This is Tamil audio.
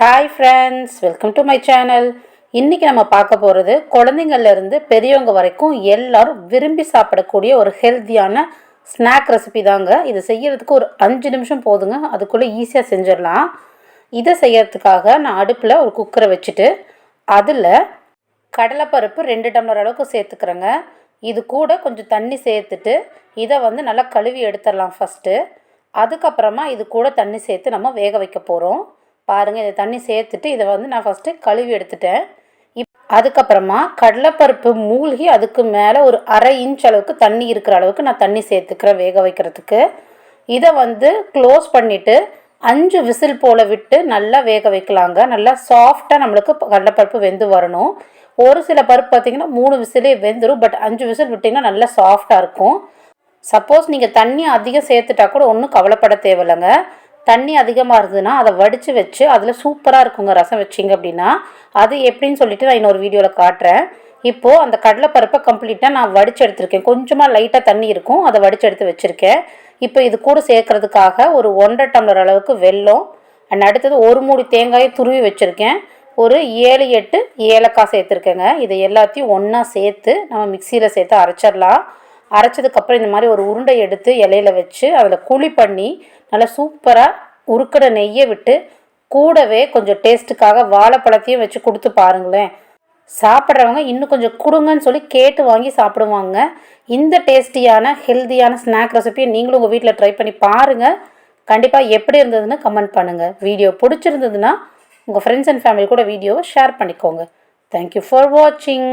Hi friends welcome to my channel இன்றைக்கி நம்ம பார்க்க போகிறது குழந்தைங்கள்லேருந்து பெரியவங்க வரைக்கும் எல்லோரும் விரும்பி சாப்பிடக்கூடிய ஒரு ஹெல்த்தியான ஸ்நாக் ரெசிபி தாங்க. இது செய்கிறதுக்கு ஒரு அஞ்சு நிமிஷம் போதுங்க. அதுக்குள்ளே ஈஸியாக செஞ்சிடலாம். இதை செய்கிறதுக்காக நான் அடுப்பில் ஒரு குக்கரை வச்சுட்டு அதில் கடலைப்பருப்பு ரெண்டு டம்ளர் அளவுக்கு சேர்த்துக்கிறேங்க. இது கூட கொஞ்சம் தண்ணி சேர்த்துட்டு இதை வந்து நல்லா கழுவி எடுத்துடலாம் ஃபஸ்ட்டு அதுக்கப்புறமா இது கூட தண்ணி சேர்த்து நம்ம வேக வைக்க போகிறோம் பாருங்கள் இதை தண்ணி சேர்த்துட்டு இதை வந்து நான் ஃபஸ்ட்டு கழுவி எடுத்துட்டேன். இப் அதுக்கப்புறமா கடலைப்பருப்பு மூழ்கி அதுக்கு மேலே ஒரு அரை இன்ச் அளவுக்கு தண்ணி இருக்கிற அளவுக்கு நான் தண்ணி சேர்த்துக்கிறேன் வேக வைக்கிறதுக்கு. இதை வந்து க்ளோஸ் பண்ணிவிட்டு அஞ்சு விசில் போல் விட்டு நல்லா வேக வைக்கலாங்க. நல்லா சாஃப்டாக நம்மளுக்கு கடலைப்பருப்பு வெந்து வரணும். ஒரு சில பருப்பு பார்த்திங்கன்னா மூணு விசிலே வெந்துடும் பட் அஞ்சு விசில் விட்டிங்கன்னா நல்லா சாஃப்டாக இருக்கும். சப்போஸ் நீங்கள் தண்ணி அதிகம் சேர்த்துட்டா கூட ஒன்றும் கவலைப்பட தேவையில்லைங்க. தண்ணி அதிகமாக இருந்ததுன்னா அதை வடித்து வச்சு அதில் சூப்பராக இருக்குங்க ரசம் வச்சிங்க அப்படின்னா. அது எப்படின்னு சொல்லிட்டு நான் இன்னொரு வீடியோவில் காட்டுறேன். இப்போது அந்த கடலைப்பருப்பை கம்ப்ளீட்டாக நான் வடித்து எடுத்திருக்கேன். கொஞ்சமாக லைட்டாக தண்ணி இருக்கும். அதை வடித்து எடுத்து வச்சுருக்கேன். இப்போ இது கூட சேர்க்கறதுக்காக ஒரு ஒன்றரை டம்ளர் அளவுக்கு வெல்லம் அண்ட் அடுத்தது ஒரு மூடி தேங்காயை துருவி வச்சுருக்கேன். ஒரு ஏழு எட்டு ஏலக்காய் சேர்த்துருக்கேங்க. இதை எல்லாத்தையும் ஒன்றா சேர்த்து நம்ம மிக்சியில் சேர்த்து அரைச்சிடலாம். அரைச்சதுக்கப்புறம் இந்த மாதிரி ஒரு உருண்டை எடுத்து இலையில வச்சு அதில் குழி பண்ணி நல்லா சூப்பராக உருக்கிற நெய்யை விட்டு கூடவே கொஞ்சம் டேஸ்ட்டுக்காக வாழைப்பழத்தையும் வச்சு கொடுத்து பாருங்களேன். சாப்பிட்றவங்க இன்னும் கொஞ்சம் கொடுங்கன்னு சொல்லி கேட்டு வாங்கி சாப்பிடுவாங்க. இந்த டேஸ்டியான ஹெல்த்தியான ஸ்நாக் ரெசிபியை நீங்களும் உங்கள் வீட்டில் ட்ரை பண்ணி பாருங்கள் கண்டிப்பாக எப்படி இருந்ததுன்னு கமெண்ட் பண்ணுங்கள் வீடியோ பிடிச்சிருந்ததுன்னா உங்கள் ஃப்ரெண்ட்ஸ் அண்ட் ஃபேமிலி கூட வீடியோவை ஷேர் பண்ணிக்கோங்க. தேங்க்யூ ஃபார் வாட்சிங்